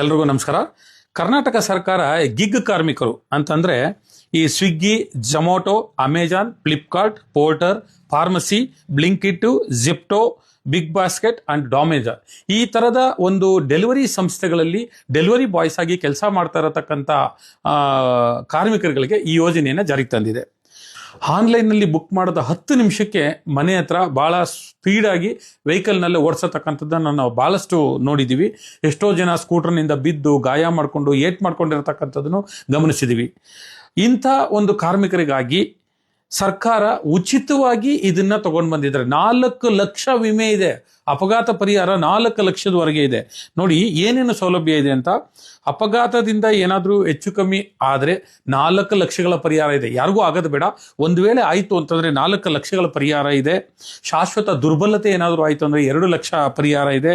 ಎಲ್ರಿಗೂ ನಮಸ್ಕಾರ. ಕರ್ನಾಟಕ ಸರ್ಕಾರ ಗಿಗ್ ಕಾರ್ಮಿಕರು ಅಂತಂದ್ರೆ ಈ Swiggy Zomato Amazon Flipkart porter pharmacy Blinkit Zepto big basket and ಡಾಮೇಜರ್ ಈ ತರದ ಒಂದು ಡೆಲಿವರಿ ಸಂಸ್ಥೆಗಳಲ್ಲಿ ಡೆಲಿವರಿ ಬಾಯ್ಸ್ ಆಗಿ ಕೆಲಸ ಮಾಡ್ತಾ ಇರತಕ್ಕಂಥ ಕಾರ್ಮಿಕರುಗಳಿಗೆ ಈ ಯೋಜನೆಯನ್ನು ಜಾರಿಗೆ ತಂದಿದೆ. ಆನ್ಲೈನ್ನಲ್ಲಿ ಬುಕ್ ಮಾಡಿದ ಹತ್ತು ನಿಮಿಷಕ್ಕೆ ಮನೆ ಹತ್ರ ಭಾಳ ಸ್ಪೀಡಾಗಿ ವೆಹಿಕಲ್ನಲ್ಲೇ ಓಡಿಸತಕ್ಕಂಥದ್ದನ್ನು ನಾವು ಭಾಳಷ್ಟು ನೋಡಿದ್ದೀವಿ ಎಷ್ಟೋ ಜನ ಸ್ಕೂಟರ್ನಿಂದ ಬಿದ್ದು ಗಾಯ ಮಾಡಿಕೊಂಡು ಏಟ್ ಮಾಡ್ಕೊಂಡಿರತಕ್ಕಂಥದ್ದನ್ನು ಗಮನಿಸಿದ್ದೀವಿ ಇಂಥ ಒಂದು ಕಾರ್ಮಿಕರಿಗಾಗಿ ಸರ್ಕಾರ ಉಚಿತವಾಗಿ ಇದನ್ನ ತಗೊಂಡು ಬಂದಿದ್ದಾರೆ. ನಾಲ್ಕು ಲಕ್ಷ ವಿಮೆ ಇದೆ. ಅಪಘಾತ ಪರಿಹಾರ ನಾಲ್ಕು ಲಕ್ಷದವರೆಗೆ ಇದೆ. ನೋಡಿ, ಏನೇನು ಸೌಲಭ್ಯ ಇದೆ ಅಂತ? ಅಪಘಾತದಿಂದ ಏನಾದರೂ ಹೆಚ್ಚು ಕಮ್ಮಿ ಆದರೆ ನಾಲ್ಕು ಲಕ್ಷಗಳ ಪರಿಹಾರ ಇದೆ. ಯಾರಿಗೂ ಆಗೋದು ಬೇಡ. ಒಂದು ವೇಳೆ ಆಯಿತು ಅಂತಂದರೆ ನಾಲ್ಕು ಲಕ್ಷಗಳ ಪರಿಹಾರ ಇದೆ. ಶಾಶ್ವತ ದುರ್ಬಲತೆ ಏನಾದರೂ ಆಯಿತು ಅಂದರೆ ಎರಡು ಲಕ್ಷ ಪರಿಹಾರ ಇದೆ.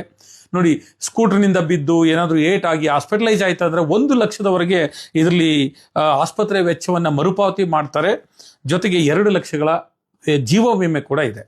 ನೋಡಿ, ಸ್ಕೂಟರ್ನಿಂದ ಬಿದ್ದು ಏನಾದರೂ ಏಟ್ ಆಗಿ ಹಾಸ್ಪಿಟಲೈಸ್ ಆಯ್ತು ಅಂದರೆ ಒಂದು ಲಕ್ಷದವರೆಗೆ ಇದರಲ್ಲಿ ಆಸ್ಪತ್ರೆ ವೆಚ್ಚವನ್ನು ಮರುಪಾವತಿ ಮಾಡ್ತಾರೆ. ಜೊತೆಗೆ ಎರಡು ಲಕ್ಷಗಳ ಜೀವ ವಿಮೆ ಕೂಡ ಇದೆ.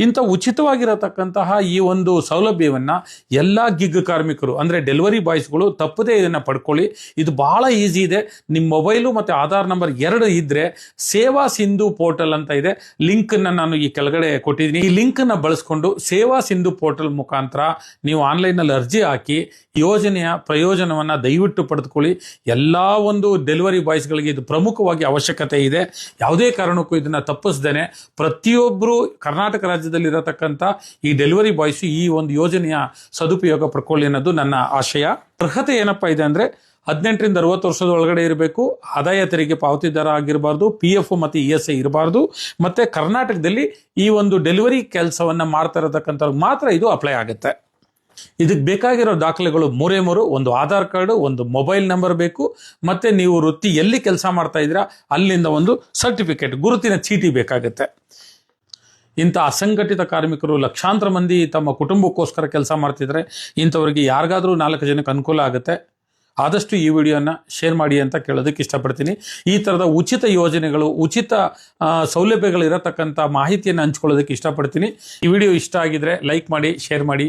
ಇಂಥ ಉಚಿತವಾಗಿರತಕ್ಕಂತಹ ಈ ಒಂದು ಸೌಲಭ್ಯವನ್ನ ಎಲ್ಲ ಗಿಗ್ ಕಾರ್ಮಿಕರು, ಅಂದ್ರೆ ಡೆಲಿವರಿ ಬಾಯ್ಸ್ಗಳು ತಪ್ಪದೇ ಇದನ್ನ ಪಡ್ಕೊಳ್ಳಿ. ಇದು ಬಹಳ ಈಸಿ ಇದೆ. ನಿಮ್ಮ ಮೊಬೈಲು ಮತ್ತೆ ಆಧಾರ್ ನಂಬರ್ ಎರಡು ಇದ್ದರೆ ಸೇವಾ ಸಿಂಧು ಪೋರ್ಟಲ್ ಅಂತ ಇದೆ. ಲಿಂಕ್ ನಾನು ಈ ಕೆಳಗಡೆ ಕೊಟ್ಟಿದ್ದೀನಿ. ಈ ಲಿಂಕ್ನ ಬಳಸ್ಕೊಂಡು ಸೇವಾ ಸಿಂಧು ಪೋರ್ಟಲ್ ಮುಖಾಂತರ ನೀವು ಆನ್ಲೈನ್ನಲ್ಲಿ ಅರ್ಜಿ ಹಾಕಿ ಯೋಜನೆಯ ಪ್ರಯೋಜನವನ್ನ ದಯವಿಟ್ಟು ಪಡೆದುಕೊಳ್ಳಿ. ಎಲ್ಲ ಒಂದು ಡೆಲಿವರಿ ಬಾಯ್ಸ್ಗಳಿಗೆ ಇದು ಪ್ರಮುಖವಾಗಿ ಅವಶ್ಯಕತೆ ಇದೆ. ಯಾವುದೇ ಕಾರಣಕ್ಕೂ ಇದನ್ನ ತಪ್ಪಿಸ್ದೇನೆ ಪ್ರತಿಯೊಬ್ಬರು ಕರ್ನಾಟಕ ರಾಜ್ಯದಲ್ಲಿ ಇರತಕ್ಕಂಥ ಈ ಡೆಲಿವರಿ ಬಾಯ್ಸ್ ಈ ಒಂದು ಯೋಜನೆಯ ಸದುಪಯೋಗ ಪಡ್ಕೊಳ್ಳಿ ಅನ್ನೋದು ನನ್ನ ಆಶಯ. ಅರ್ಹತೆ ಏನಪ್ಪಾ ಇದೆ ಅಂದ್ರೆ ಹದಿನೆಂಟರಿಂದ ಅರವತ್ತು ವರ್ಷದ ಒಳಗಡೆ ಇರಬೇಕು, ಆದಾಯ ತೆರಿಗೆ ಪಾವತಿದಾರ ಆಗಿರಬಾರ್ದು ಪಿ ಎಫ್ ಮತ್ತು ಇ ಎಸ್ ಐ ಇರಬಾರ್ದು, ಮತ್ತೆ ಕರ್ನಾಟಕದಲ್ಲಿ ಈ ಒಂದು ಡೆಲಿವರಿ ಕೆಲಸವನ್ನು ಮಾಡ್ತಾ ಇರತಕ್ಕಂಥವ್ರಿಗೆ ಮಾತ್ರ ಇದು ಅಪ್ಲೈ ಆಗುತ್ತೆ. ಇದಕ್ಕೆ ಬೇಕಾಗಿರೋ ದಾಖಲೆಗಳು ಮೂರೇ ಮೂರು, ಒಂದು ಆಧಾರ್ ಕಾರ್ಡ್, ಒಂದು ಮೊಬೈಲ್ ನಂಬರ್ ಬೇಕು, ಮತ್ತೆ ನೀವು ವೃತ್ತಿ ಎಲ್ಲಿ ಕೆಲಸ ಮಾಡ್ತಾ ಇದ್ದೀರಾ, ಅಲ್ಲಿಂದ ಒಂದು ಸರ್ಟಿಫಿಕೇಟ್, ಗುರುತಿನ ಚೀಟಿ ಬೇಕಾಗುತ್ತೆ. ಇಂಥ ಅಸಂಘಟಿತ ಕಾರ್ಮಿಕರು ಲಕ್ಷಾಂತರ ಮಂದಿ ತಮ್ಮ ಕುಟುಂಬಕ್ಕೋಸ್ಕರ ಕೆಲಸ ಮಾಡ್ತಿದ್ರೆ, ಇಂಥವ್ರಿಗೆ ಯಾರಿಗಾದರೂ ನಾಲ್ಕು ಜನಕ್ಕೆ ಅನುಕೂಲ ಆಗುತ್ತೆ. ಆದಷ್ಟು ಈ ವಿಡಿಯೋನ ಶೇರ್ ಮಾಡಿ ಅಂತ ಕೇಳೋದಕ್ಕೆ ಇಷ್ಟಪಡ್ತೀನಿ. ಈ ಥರದ ಉಚಿತ ಯೋಜನೆಗಳು, ಉಚಿತ ಸೌಲಭ್ಯಗಳಿರತಕ್ಕಂಥ ಮಾಹಿತಿಯನ್ನು ಹಂಚ್ಕೊಳ್ಳೋದಕ್ಕೆ ಇಷ್ಟಪಡ್ತೀನಿ. ಈ ವಿಡಿಯೋ ಇಷ್ಟ ಆಗಿದ್ರೆ ಲೈಕ್ ಮಾಡಿ, ಶೇರ್ ಮಾಡಿ.